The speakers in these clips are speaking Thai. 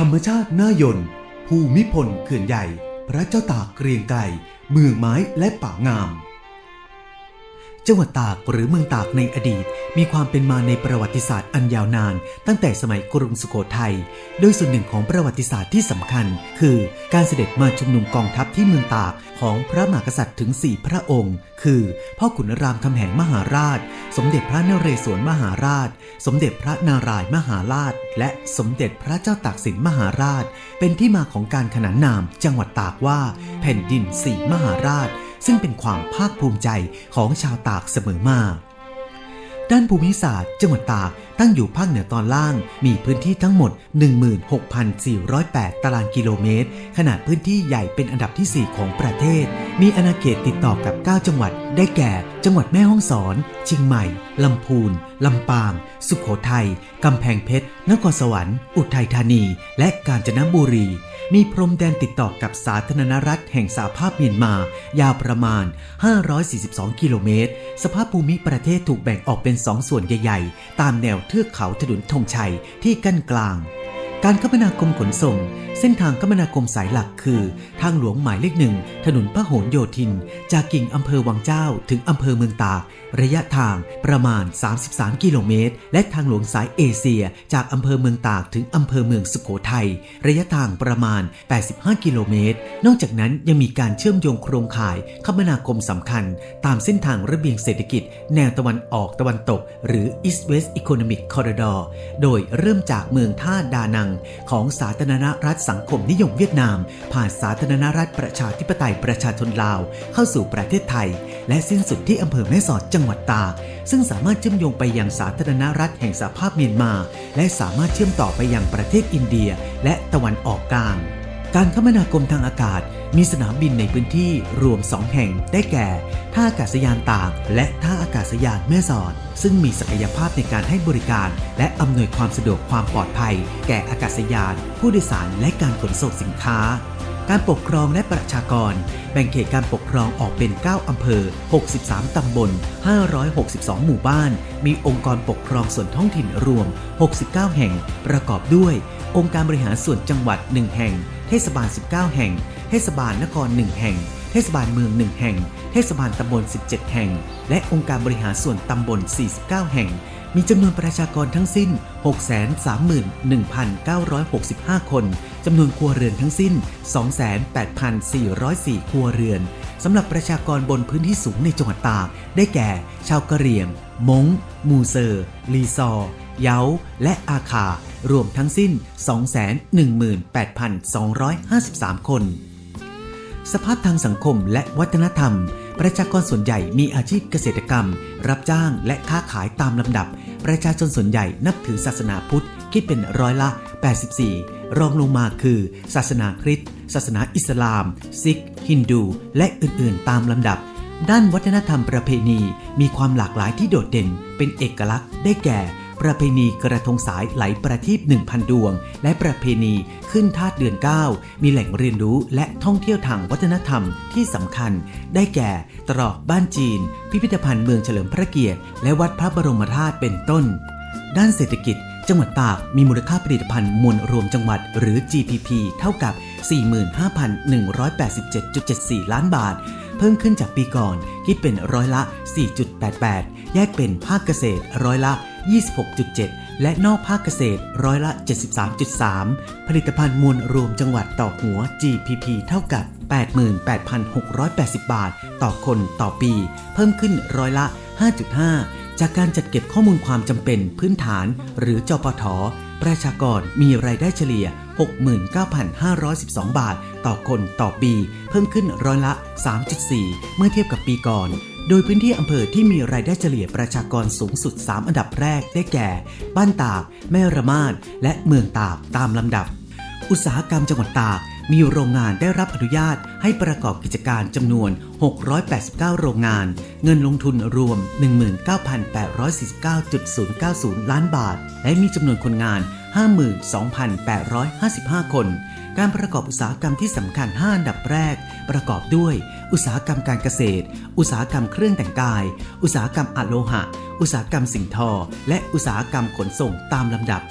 ธรรมชาติน่ายนภูมิพลเขื่อนใหญ่ พระเจ้าตากเกรียงไกรเมืองไม้และป่างาม จังหวัดตากหรือเมืองตากในอดีต มีความเป็นมาในประวัติศาสตร์อันยาวนาน ตั้งแต่สมัยกรุงสุโขทัย โดยส่วนหนึ่งของประวัติศาสตร์ที่สำคัญ คือการเสด็จมาชุมนุมกองทัพที่เมืองตากของพระมหากษัตริย์ถึง 4 พระองค์ คือ พ่อขุนรามคำแหงมหาราช สมเด็จพระนเรศวรมหาราช สมเด็จพระนารายมหาราช และสมเด็จพระเจ้าตากสินมหาราช เป็นที่มาของการขนานนาม จังหวัดตากว่า แผ่นดินสี่มหาราช ซึ่งเป็นความภาคภูมิใจของชาวตากเสมอมา ด้านภูมิศาสตร์ จังหวัดตากตั้งอยู่ภาคเหนือตอนล่าง มีพื้นที่ทั้งหมด 16,408 ตารางกิโลเมตร ขนาดพื้นที่ใหญ่เป็นอันดับที่ 4 ของประเทศ มีอาณาเขตติดต่อกับ 9 จังหวัด ได้แก่ จังหวัดแม่ฮ่องสอน เชียงใหม่ ลำพูน ลำปาง สุขโขทัย กำแพงเพชร นครสวรรค์ อุทัยธานี และกาญจนบุรี มีพรมแดนติดต่อกับสาธารณรัฐแห่งสหภาพเมียนมา ยาวประมาณ 542 กิโลเมตร สภาพภูมิประเทศถูกแบ่งออกเป็น 2 ส่วนใหญ่ ๆ ตามแนวเทือกเขาถนนธงชัยที่กั้นกลาง การคมนาคมขนส่ง เส้นทางคมนาคมสายหลักคือ ทางหลวงหมายเลขหนึ่ง ถนนพหลโยธิน จากกิ่งอำเภอวังเจ้า ถึงอำเภอเมืองตาก ระยะทางประมาณ 33 กิโลเมตร และทางหลวงสายเอเชีย จากอำเภอเมืองตาก ถึงอำเภอเมืองสุโขทัย ระยะทางประมาณ 85 กิโลเมตร นอกจากนั้นยังมีการเชื่อมโยงโครงข่ายคมนาคมสำคัญ ตามเส้นทางระเบียงเศรษฐกิจ แนวตะวันออกตะวันตก หรือ East West Economic Corridor โดยเริ่มจากเมืองท่าดานังของสาธารณรัฐสังคมนิยมเวียดนาม ผ่านสาธารณรัฐประชาธิปไตยประชาชนลาว เข้าสู่ประเทศไทย และสิ้นสุดที่อำเภอแม่สอดจังหวัดตากซึ่งสามารถเชื่อมโยงไปยังสาธารณรัฐแห่งสหภาพเมียนมา และสามารถเชื่อมต่อไปยังประเทศอินเดีย และตะวันออกกลาง การคมนาคมทางอากาศ มีสนามบินในพื้นที่รวม 2 แห่งได้แก่ ท่าอากาศยานตากและท่าอากาศยานแม่สอด ซึ่งมีศักยภาพในการให้บริการ และอำนวยความสะดวกความปลอดภัย แก่อากาศยาน ผู้โดยสารและการขนส่งสินค้า การปกครองและประชากร แบ่งเขตการปกครองออกเป็น 9 อำเภอ 63 ตำบล 562 หมู่บ้าน มีองค์กรปกครองส่วนท้องถิ่นรวม 69 แห่ง ประกอบด้วย องค์การบริหารส่วนจังหวัด 1 แห่ง เทศบาล 19 แห่ง เทศบาลนคร 1 แห่ง เทศบาลเมือง 1 แห่ง เทศบาลตำบล 17 แห่ง และองค์การบริหารส่วนตำบล 49 แห่ง มีจำนวนประชากรทั้งสิ้น 631,965 คน จำนวนครัวเรือนทั้งสิ้น 28,404 ครัวเรือนสำหรับประชากรบนพื้นที่สูงในจังหวัดตาก ได้แก่ ชาวกะเหรี่ยงม้งมูเซอร์ ลีซอ เยาและอาคารวมทั้งสิ้น 218,253 คน สภาพทางสังคมและวัฒนธรรม ประชากรส่วนใหญ่มีอาชีพเกษตรกรรม รับจ้างและค้าขายตามลำดับ ประชาชนส่วนใหญ่นับถือศาสนาพุทธคิดเป็นร้อยละ 84 รองลงมาคือ ศาสนาคริสต์ศาสนาอิสลาม ซิก ฮินดู และอื่นๆ ตามลำดับ ด้านวัฒนธรรมประเพณีมีความหลากหลายที่โดดเด่นเป็นเอกลักษณ์ได้แก่ ประเพณีกระทงสายไหลประทีป1,000 ดวง และประเพณีขึ้นธาตุเดือน 9 มีแหล่งเรียนรู้และท่องเที่ยวทางวัฒนธรรมที่สำคัญ ได้แก่ตรอกบ้านจีน พิพิธภัณฑ์เมืองเฉลิมพระเกียรติ และวัดพระบรมธาตุเป็นต้น ด้านเศรษฐกิจจังหวัดตากมีมูลค่าผลิตภัณฑ์มวลรวมจังหวัดหรือ GDP เท่ากับ 45,187.74 ล้านบาท เพิ่มขึ้นจากปีก่อน คิดเป็นร้อยละ 4.88 แยกเป็นภาคเกษตรร้อยละ 26.7 และนอกภาคเกษตรร้อยละ 73.3 ผลิตภัณฑ์มวลรวมจังหวัดต่อหัว GPP เท่ากับ 88,680 บาท ต่อคนต่อปี เพิ่มขึ้นร้อยละ 5.5 จากการจัดเก็บข้อมูลความจำเป็นพื้นฐาน หรือจปทประชากรมีรายได้เฉลี่ย 69,512 บาท ต่อคนต่อปี เพิ่มขึ้นร้อยละ 3.4 เมื่อเทียบกับปีก่อน โดยพื้นที่อำเภอที่มีรายได้เฉลี่ยประชากรสูงสุด 3 อันดับแรกได้แก่ บ้านตาก แม่ระมาด และเมืองตากตามลำดับ อุตสาหกรรมจังหวัดตาก มีโรงงานได้รับอนุญาตให้ประกอบกิจการจำนวน 689 โรงงาน เงินลงทุนรวม 19,849.090 ล้านบาท และมีจำนวนคนงาน 52,855 คน การประกอบอุตสาหกรรมที่สำคัญ 5 อันดับแรก ประกอบด้วย อุตสาหกรรมการเกษตร อุตสาหกรรมเครื่องแต่งกาย อุตสาหกรรมอะโลหะ อุตสาหกรรมสิ่งทอ และอุตสาหกรรมขนส่งตามลำดับ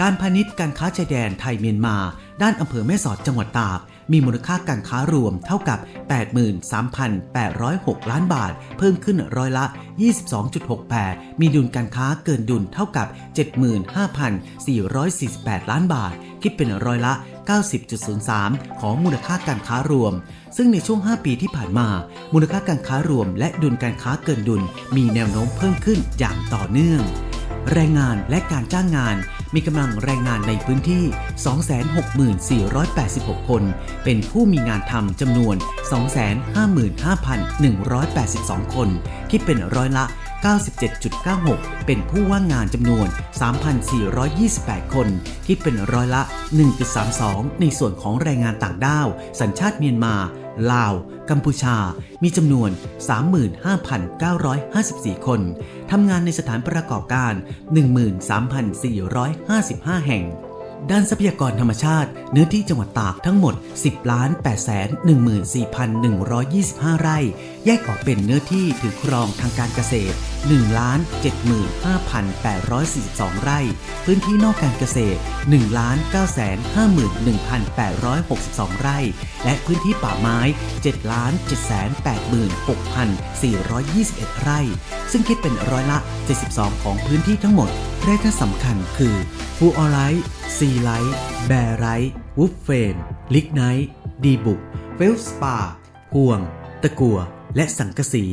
การพาณิชย์การค้าชายแดนไทยเมียนมา ด้านอำเภอแม่สอดจังหวัดตาก มีมูลค่าการค้ารวมเท่ากับ 83,806 ล้านบาท เพิ่มขึ้นร้อยละ 22.68 มีดุลการค้าเกินดุลเท่ากับ 75,448 ล้านบาท คิดเป็นร้อยละ 90.03 ของมูลค่าการค้ารวม ซึ่งในช่วง 5 ปีที่ผ่านมา มูลค่าการค้ารวม และดุลการค้าเกินดุล มีแนวโน้มเพิ่มขึ้นอย่างต่อเนื่อง แรงงานและการจ้างงาน มีกำลังแรงงานในพื้นที่ 264,86 คน เป็นผู้มีงานทำจำนวน 255,182 คน คิดเป็นร้อยละ 97.96 เป็นผู้ว่างงานจำนวน 3,428 คน คิดเป็นร้อยละ 1.32 ในส่วนของแรงงานต่างด้าว สัญชาติเมียนมา ลาว กัมพูชา มีจำนวน 35,954 คน ทำงานในสถานประกอบการ 13,455 แห่งด้านทรัพยากรธรรมชาติ เนื้อที่จังหวัดตากทั้งหมด 10 8 1 4 1 2 5 ไร่ แยกออกเป็นเนื้อที่ถือครองทางการเกษตร 1 ล้าน 75,842 ไร่ พื้นที่นอกการเกษตร 1 ล้าน 951,862 ไร่ และพื้นที่ป่าไม้ 7 ล้าน 786,421 ไร่ ซึ่งคิดเป็นร้อยละ 72 ของพื้นที่ทั้งหมด แร่ธาตุสำคัญคือฟูออไรต์ซีไลท์แบไรท์วูฟเฟนลิกไนท์ดีบุกเฟลสปาห่วง ตะกัว และสังกสี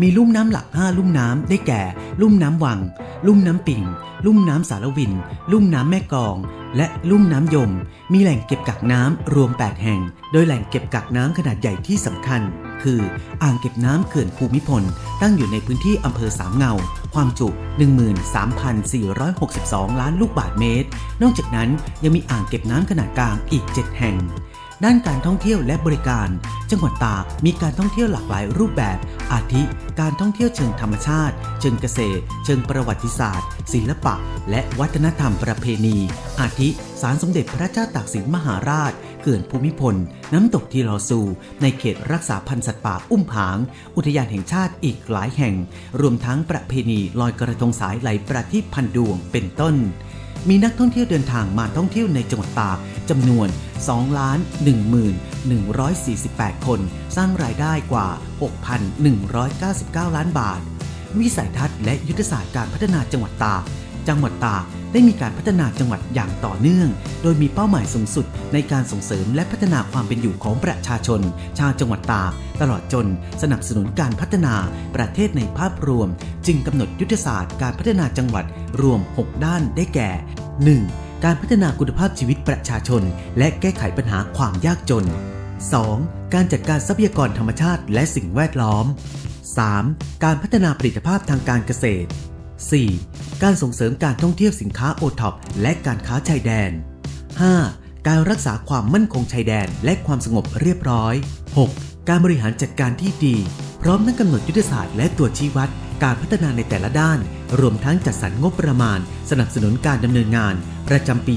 มีลุ่มน้ำหลัก 5 ลุ่มน้ำได้แก่ ลุ่มน้ำวัง ลุ่มน้ำปิ่งลุ่มน้ำสารวิน ลุ่มน้ำแม่กอง และลุ่มน้ำยม มีแหล่งเก็บกักน้ำรวม 8 แห่ง โดยแหล่งเก็บกักน้ำขนาดใหญ่ที่สำคัญ คืออ่างเก็บน้ำเขื่อนภูมิพล ตั้งอยู่ในพื้นที่อำเภอสามเงา ความจุ 13,462 ล้านลูกบาศก์เมตร นอกจากนั้นยังมีอ่างเก็บน้ำขนาดกลางอีก 7 แห่ง ด้านการท่องเที่ยวและบริการ จังหวัดตากมีการท่องเที่ยวหลากหลายรูปแบบ อาทิ การท่องเที่ยวเชิงธรรมชาติ เชิงเกษตร เชิงประวัติศาสตร์ ศิลปะ และวัฒนธรรมประเพณี อาทิศาลสมเด็จพระเจ้าตากสินมหาราช เขื่อนภูมิพล น้ำตกทีลอซู ในเขตรักษาพันธุ์สัตว์ป่าอุ้มผาง อุทยานแห่งชาติอีกหลายแห่ง รวมทั้งประเพณีลอยกระทงสายไหลประทีปพันดวงเป็นต้น มีนักท่องเที่ยวเดินทางมาท่องเที่ยวในจังหวัดตากจำนวน 2 ล้าน1 148 คน สร้างรายได้กว่า 6,199 ล้านบาท วิสัยทัศน์และยุทธศาสตร์การพัฒนาจังหวัดตาก จังหวัดตาก ได้มีการพัฒนาจังหวัดอย่างต่อเนื่อง โดยมีเป้าหมายสูงสุดในการส่งเสริมและพัฒนาความเป็นอยู่ของประชาชน ชาวจังหวัดตากตลอดจนสนับสนุนการพัฒนาประเทศในภาพรวม จึงกำหนดยุทธศาสตร์การพัฒนาจังหวัดรวม 6 ด้านได้แก่ 1. การพัฒนาคุณภาพชีวิตประชาชน และแก้ไขปัญหาความยากจน 2. การจัดการทรัพยากรธรรมชาติและสิ่งแวดล้อม 3. การพัฒนาผลิตภาพทางการเกษตร 4. การส่งเสริมการท่องเที่ยวสินค้าโอท็อปและการค้าชายแดน 5. การรักษาความมั่นคงชายแดนและความสงบเรียบร้อย 6. การบริหารจัดการที่ดี พร้อมทั้งกำหนดยุทธศาสตร์และตัวชี้วัดการพัฒนาในแต่ละด้าน รวมทั้งจัดสรรงบประมาณ สนับสนุนการดำเนินงาน ประจำปี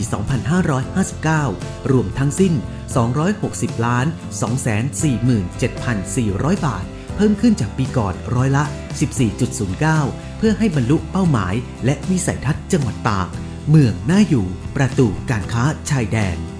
2559 รวมทั้งสิ้น 260ล้าน247,400 บาท เพิ่มขึ้นจากปีก่อนร้อยละ 14.09 เพื่อให้บรรลุเป้าหมาย และวิสัยทัศน์จังหวัดตาก เมืองน่าอยู่ประตูการค้าชายแดน